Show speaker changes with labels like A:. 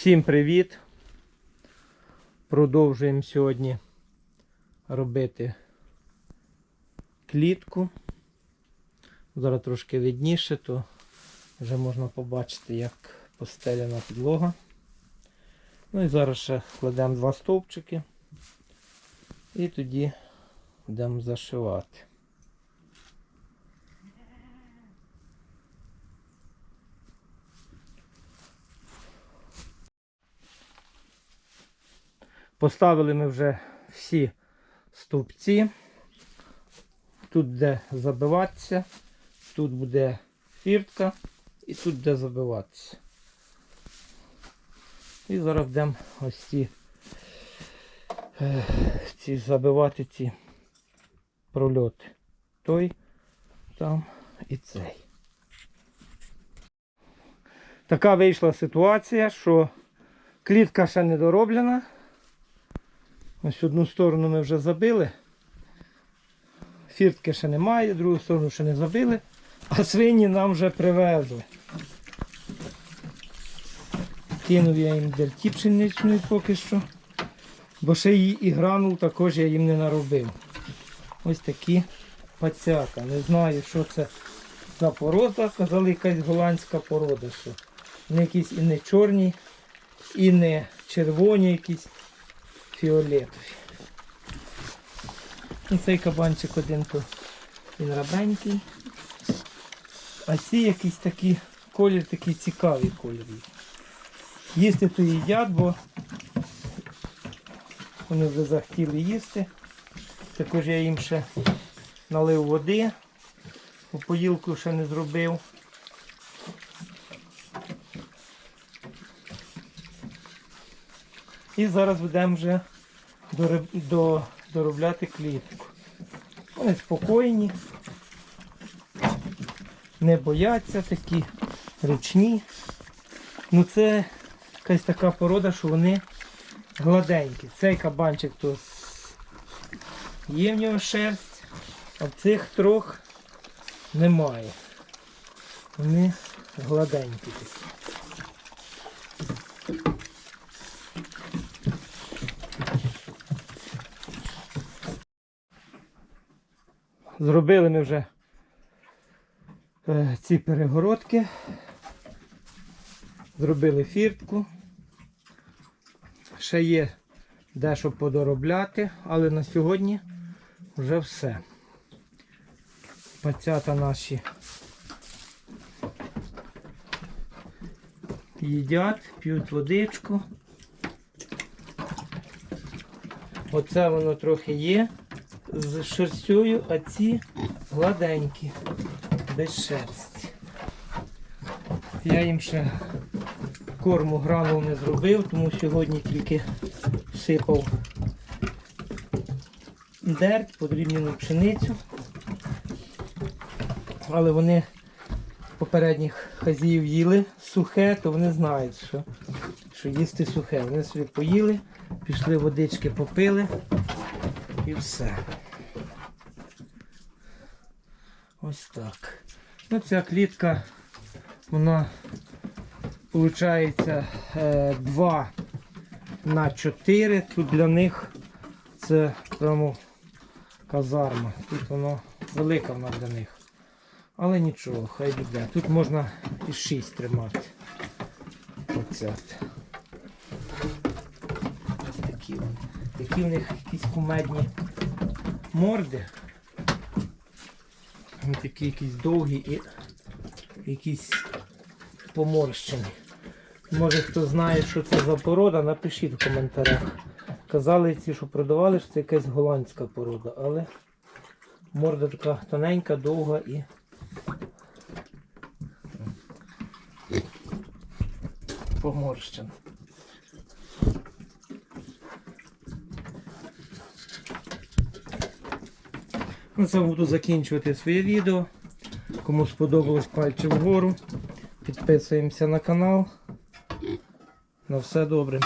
A: Всім привіт! Продовжуємо сьогодні робити клітку. Зараз трошки видніше, то вже можна побачити, як постеляна підлога. Ну і зараз ще кладемо два стовпчики і тоді будемо зашивати. Поставили ми вже всі стовпці. Тут буде забиватися, тут буде фіртка і тут буде забиватися. І зараз будемо ось ці, е, ці забивати ці прольоти. Той, там і цей. Така вийшла ситуація, що клітка ще не дороблена. Ось одну сторону ми вже забили. Фіртки ще немає, другу сторону ще не забили, а свині нам вже привезли. Кинув я їм дерті пшеничної поки що, бо ще її і гранул також я їм не наробив. Ось такі пацяка. Не знаю, що це за порода. Казали, якась голландська порода. що Вони якісь і не чорні, і не червоні якісь фіолетові. Цей кабанчик один то він рабенький. А ці якісь такі колір такий цікавий колір. Їсти то їдять, бо вони вже захотіли їсти. Також я їм ще налив води, бо поїлку ще не зробив. І зараз будемо вже доробляти клітку. Вони спокійні, не бояться такі, ручні. Ну це якась така порода, що вони гладенькі. Цей кабанчик то є в нього шерсть, а в цих трьох немає. Вони гладенькі такі. Зробили ми вже е, ці перегородки. Зробили фіртку. Ще є дещо подоробляти, але на сьогодні вже все. Пацята наші їдять, п'ють водичку. Оце воно трохи є з шерстю, а ці гладенькі, без шерсті. Я їм ще корму гранул не зробив, тому сьогодні тільки всипав дерть, подрібнену пшеницю. Але вони попередніх хазіїв їли сухе, то вони знають, що, що їсти сухе. Вони собі поїли, пішли водички попили і все. Ось так. Ну, ця клітка, вона виходить 2 на 4. Тут для них це прямо казарма. Тут воно велика вона для них. Але нічого, хай буде. Тут можна і 6 тримати. Оце. Ось такі вони. Такі в них якісь кумедні морди. Вони такі якісь довгі і якісь поморщені. Може хто знає, що це за порода, напишіть в коментарях. Казали ці, що продавали, що це якась голландська порода, але морда така тоненька, довга і поморщена. На цьому буду закінчувати своє відео. Кому сподобалось пальці вгору. Підписуємося на канал. На все добре.